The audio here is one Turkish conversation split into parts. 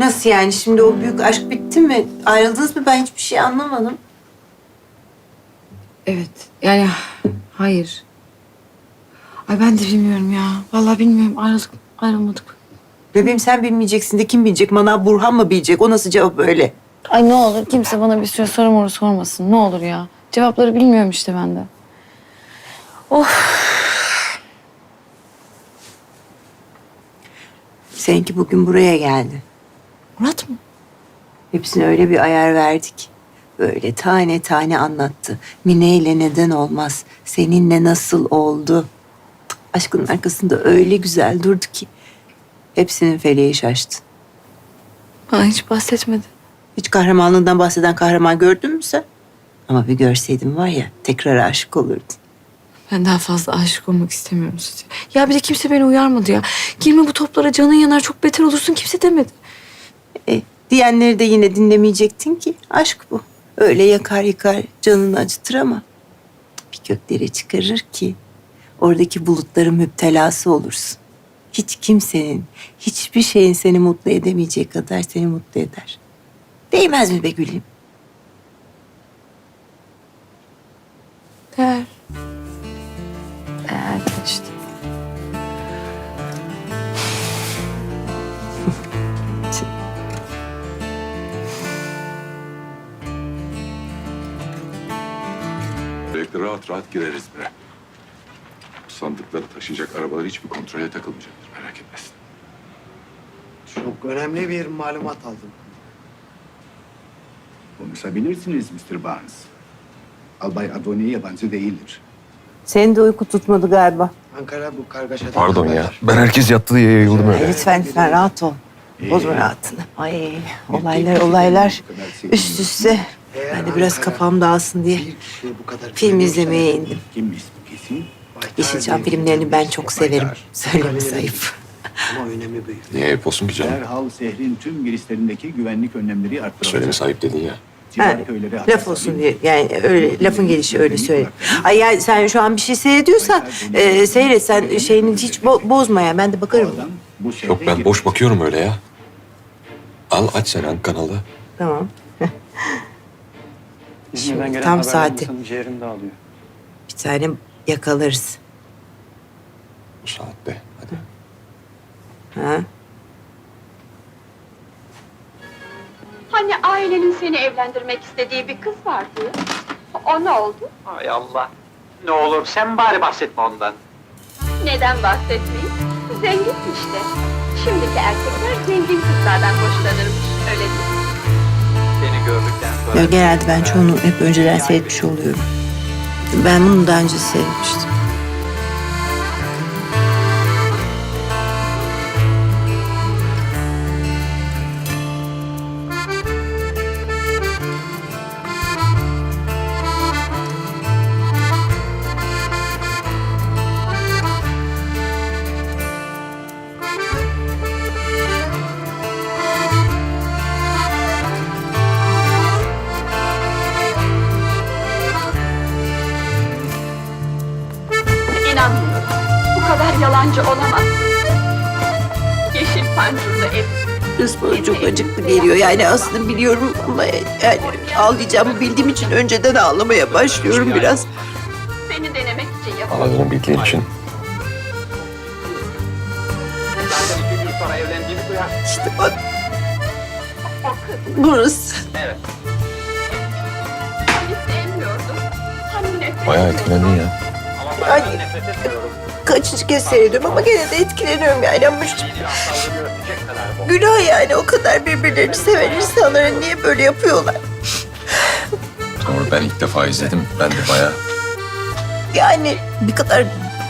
Nasıl yani? Şimdi o büyük aşk bitti mi? Ayrıldınız mı? Ben hiçbir şey anlamadım. Evet. Yani hayır. Ay ben de bilmiyorum ya. Vallahi bilmiyorum. Ayrıldık, ayrılmadık. Bebeğim sen bilmeyeceksin de kim bilecek? Manav Burhan mı bilecek? O nasıl cevap öyle? Ay ne olur kimse bana bir süre soru moru sormasın. Ne olur ya. Cevapları bilmiyorum işte ben de. Seninki bugün buraya geldi. Murat mı? Hepsine öyle bir ayar verdik. Böyle tane tane anlattı. Mine ile neden olmaz? Seninle nasıl oldu? Aşkın arkasında öyle güzel durdu ki. Hepsinin feleği şaştı. Bana hiç bahsetmedi. Hiç kahramanlığından bahseden kahraman gördün mü sen? Ama bir görseydin var ya tekrar aşık olurdun. Ben daha fazla aşık olmak istemiyorum size. Ya bir de kimse beni uyarmadı ya. Girme bu toplara canın yanar çok beter olursun kimse demedi. E, diyenleri de yine dinlemeyecektin ki. Aşk bu. Öyle yakar yıkar canını acıtır ama bir göklere çıkarır ki oradaki bulutların müptelası olursun. Hiç kimsenin, hiçbir şeyin seni mutlu edemeyeceği kadar seni mutlu eder. Değmez mi be gülüm? Değer. Rahat rahat gireriz bre. Bu sandıkları taşıyacak arabalar hiçbir kontrole takılmayacaktır. Merak etmesin. Çok önemli bir malumat aldım. Konuşabilirsiniz Mr. Barnes. Albay Adoni yabancı değildir. Senin de uyku tutmadı galiba. Ankara bu kargaşadan Pardon ya. haberdar. Ben herkes yattığı diye yayıldım öyle. Lütfen lütfen rahat ol. Bozma rahatını. Ay olaylar olaylar üst üste. Eğer Ben de biraz Ankara kafam dağılsın diye bir kişiye bu kadar film izlemeye indim. Kesin? Yeşilçam diye filmlerini ben çok severim. Söylemesi ayıp. Ama önemi büyük. Niye ayıp olsun ki canım? Derhal şehrin tüm girişlerindeki güvenlik önlemleri arttırılacak. Söylemesi ayıp dedin ya. Köyleri Laf olsun diye. Yani öyle lafın gelişi öyle söyle. Ay yani sen şu an bir şey seyrediyorsan e, seyret sen şeyini hiç bo- bozma ya. Ben de bakarım. Yok ben boş bakıyorum öyle ya. Al aç sen kanalı. Tamam. İzmir'den Şimdi gelen tam haberler saati. insanın ciğerini dağılıyor. Bir tane yakalarız. Bu saatte. Hadi. Ha? Hani ailenin seni evlendirmek istediği bir kız vardı. O ne oldu? Ay Allah. Ne olur sen bari bahsetme ondan. Neden bahsetmeyin? Zengin işte. Şimdiki erkekler zengin kızlardan hoşlanırmış. Öyle değil mi? Ya genelde ben çoğunu hep önceden seyretmiş oluyorum. Ben bunu daha önce seyretmiştim. Kadar yalancı olamaz. Yeşil pancurlu ev. Bana çok acıklı geliyor. Yani aslında biliyorum ama yani ağlayacağımı bildiğim için önceden ağlamaya başlıyorum biraz. Seni denemek için yapıldı. Ağladığını bildiğin için. Zaten iki gün sonra evlendiğini duyar. İşte bak burası. Evet. hani sevmiyordum. Hani nefret Bayağı etkilendin ya. Ama ben Ay. nefret etmiyorum. Kaçıncı kez seyrediyorum ama gene de etkileniyorum yani. Ama günah yani o kadar birbirlerini seven insanlara niye böyle yapıyorlar? Sonra ben ilk defa izledim. Ben de bayağı Yani bir kadar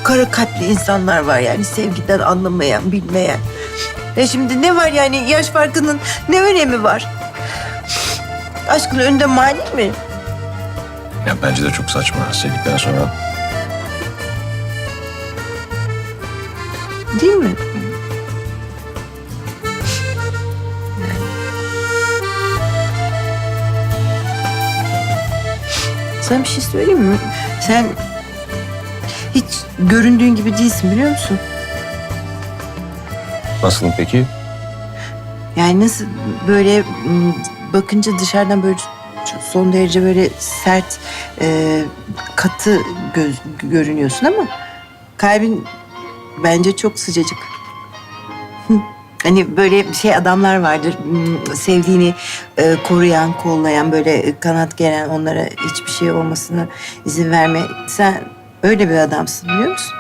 kara kalpli insanlar var yani sevgiden anlamayan, bilmeyen. Ya şimdi ne var yani yaş farkının ne önemi var? Aşkın önünde mani mi? ya bence de çok saçma. Sevdikten sonra Değil mi? Sana bir şey söyleyeyim mi? Sen hiç göründüğün gibi değilsin biliyor musun? nasılım peki? Yani nasıl böyle m, bakınca dışarıdan böyle çok son derece böyle sert, e, katı göz, görünüyorsun ama kalbin bence çok sıcacık. Hani böyle şey adamlar vardır m, sevdiğini e, koruyan, kollayan böyle kanat geren onlara hiçbir şey olmasına izin verme. Sen öyle bir adamsın biliyor musun?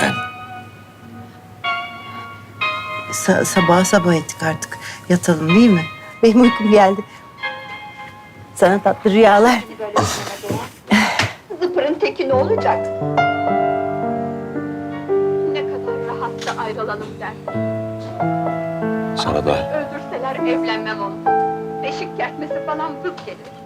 Ben Sa- sabah sabah ettik artık. Yatalım değil mi? Benim uykum geldi. Sana tatlı rüyalar. Zıpırın teki ne olacak? Ayrılalım der. sana da Öldürseler evlenmem onu. Beşik kertmesi falan zıp gelir.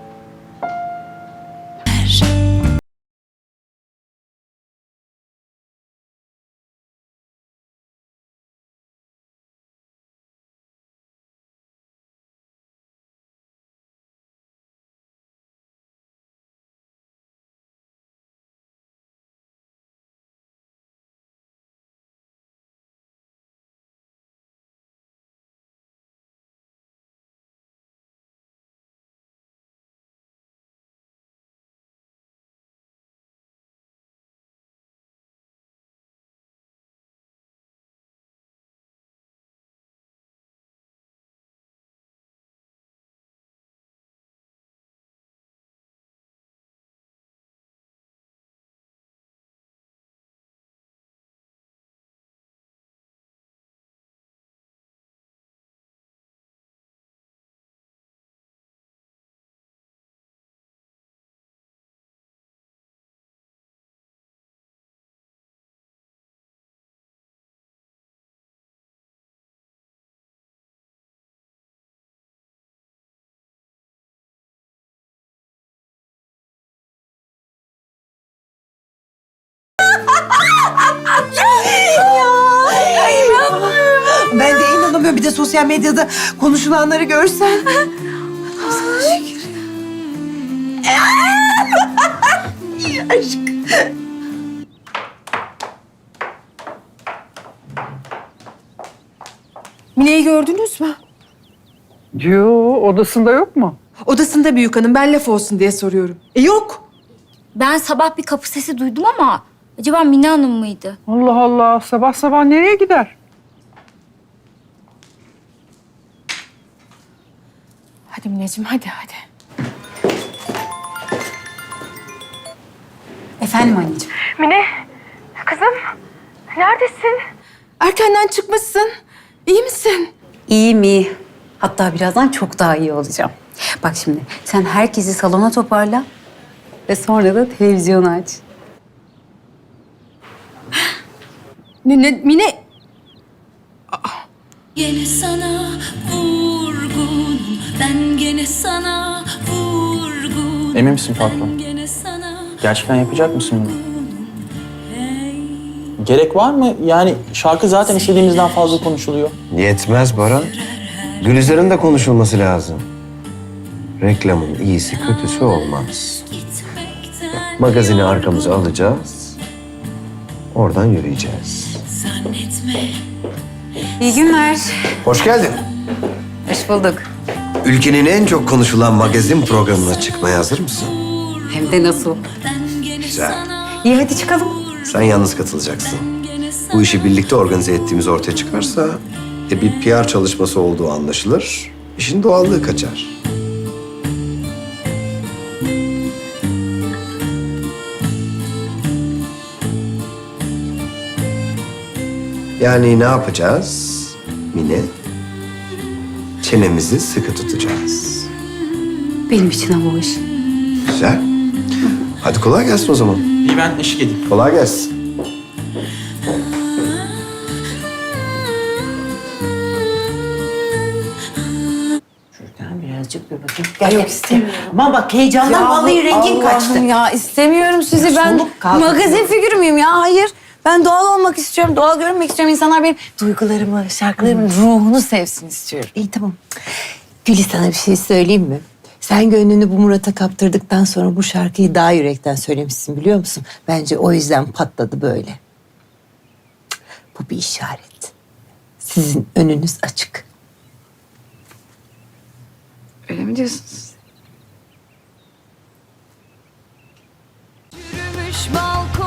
Ben de inanamıyorum. Bir de sosyal medyada konuşulanları görsen. Aşk. Mine'yi gördünüz mü? Yo, odasında yok mu? Odasında büyük hanım. Ben laf olsun diye soruyorum. E yok. Ben sabah bir kapı sesi duydum ama acaba Mine Hanım mıydı? Allah Allah, sabah sabah nereye gider? Hadi Mineciğim hadi hadi. Efendim anneciğim. Mine, kızım neredesin? Erkenden çıkmışsın. İyi misin? İyi mi? Hatta birazdan çok daha iyi olacağım. Bak şimdi sen herkesi salona toparla ve sonra da televizyonu aç. Ne, ne, Mine Gene sana vurgunum, ben gene sana vurgunum. Emin misin patron? Gerçekten yapacak mısın bunu? Gerek var mı? Yani şarkı zaten istediğimizden fazla konuşuluyor. Yetmez Baran. Gülizar'ın da konuşulması lazım. Reklamın iyisi kötüsü olmaz. Magazini arkamıza alacağız. Oradan yürüyeceğiz. Zannetme. İyi günler. Hoş geldin. Hoş bulduk. Ülkenin en çok konuşulan magazin programına çıkmaya hazır mısın? Hem de nasıl? Güzel. İyi hadi çıkalım. Sen yalnız katılacaksın. Bu işi birlikte organize ettiğimiz ortaya çıkarsa e, bir PR çalışması olduğu anlaşılır. İşin doğallığı kaçar. Yani ne yapacağız Mine? Çenemizi sıkı tutacağız. Benim için ama o iş. Güzel. Hadi kolay gelsin o zaman. İyi ben eşlik edeyim. Kolay gelsin. Birazcık dur bakayım. Gel, Yok istemiyorum. Ama bak heyecandan vallahi rengin kaçtı. ya istemiyorum sizi. Ben soluk kaldı. magazin figürü müyüm ya? Hayır. Ben doğal olmak istiyorum. Doğal görünmek istiyorum. İnsanlar benim duygularımı, şarkılarımın ruhunu sevsin istiyorum. İyi tamam. Gülis sana bir şey söyleyeyim mi? Sen gönlünü bu Murat'a kaptırdıktan sonra bu şarkıyı daha yürekten söylemişsin biliyor musun? Bence o yüzden patladı böyle. Bu bir işaret. Sizin önünüz açık. Öyle mi diyorsunuz? Yürümüş balkon